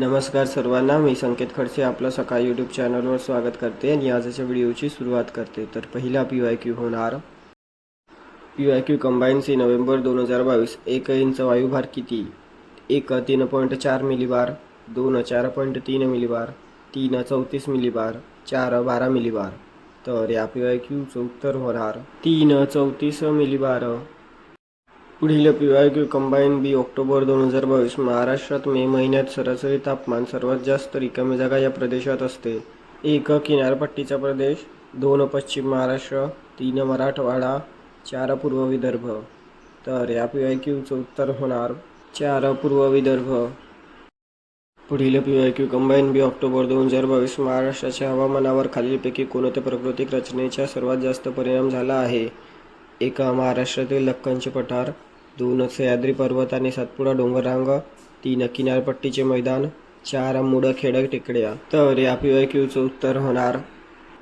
नमस्कार सर्वांना मी संकेत खडसे आपलं सकाळ यूट्यूब चॅनलवर स्वागत करते आणि आजच्या व्हिडिओची सुरुवात करते. तर पहिला पी वाय क्यू होणार. P Y Q combine C November दोन हजार बावीस एक इंच वायुभार किती? एक तीन पॉईंट चार मिलीबार दोन चार पॉईंट तीन मिलीबार तीन चौतीस मिलीबार चार बारा मिलीबार तर या पी वाय क्यूचं उत्तर होणार. तीन चौतीस मिलीबार पुढील P Y Q combine B October दोन हजार बावीस. महाराष्ट्रात मे महिन्यात सरासरी तापमान सर्वात जास्त रिकामी जागा या प्रदेशात असते. एक किनारपट्टीचा प्रदेश दोन पश्चिम महाराष्ट्र तीन मराठवाडा चार पूर्व विदर्भ. तर या पी वाय क्यूचं उत्तर होणार चार पूर्व विदर्भ. पुढील P Y Q combine B October दोन हजार बावीस. महाराष्ट्राच्या हवामानावर खालीलपैकी कोणत्या प्राकृतिक रचनेचा सर्वात जास्त परिणाम झाला आहे? एका महाराष्ट्रातील दक्कनचे पठार. दोन सह्याद्री पर्वत आणि सातपुडा डोंगररांग तीन किनारपट्टीचे मैदान चार मुडखेड टेकड्या. तर या पी वाय क्यूचं उत्तर होणार.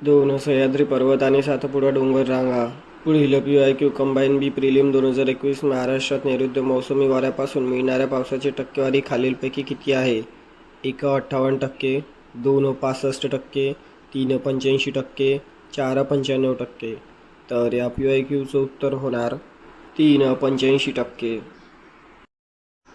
दोन सह्याद्री पर्वत आणि सातपुडा डोंगर रांगा पुढील P Y Q combine B prelim दोन हजार एकवीस महाराष्ट्रात नैऋत्य मोसमी वाऱ्यापासून मिळणाऱ्या पावसाची टक्केवारी खालीलपैकी किती आहे? एक अठ्ठावन्न टक्के दोन पासष्ट टक्के तीन पंच्याऐंशी टक्के चार पंच्याण्णव टक्के. तर या पी वाय क्यूचं उत्तर होणार. तीन पंच्याऐंशी टक्के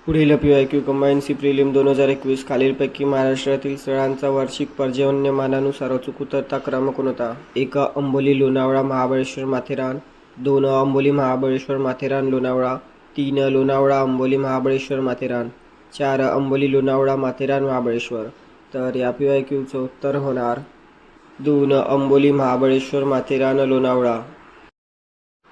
पुढील P Y Q combine C prelim दोन हजार एकवीस खालीलपैकी महाराष्ट्रातील स्थळांचा वार्षिक पर्जन्यमानानुसार अचूक उतरता क्रमांक कोणता एक अंबोली लोणावळा महाबळेश्वर माथेरान दोन अंबोली महाबळेश्वर माथेरान लोणावळा तीन लोणावळा अंबोली महाबळेश्वर माथेरान चार अंबोली लोणावळा माथेरान महाबळेश्वर. तर या पी वाय क्यूचं उत्तर होणार दोन अंबोली महाबळेश्वर माथेरान लोणावळा.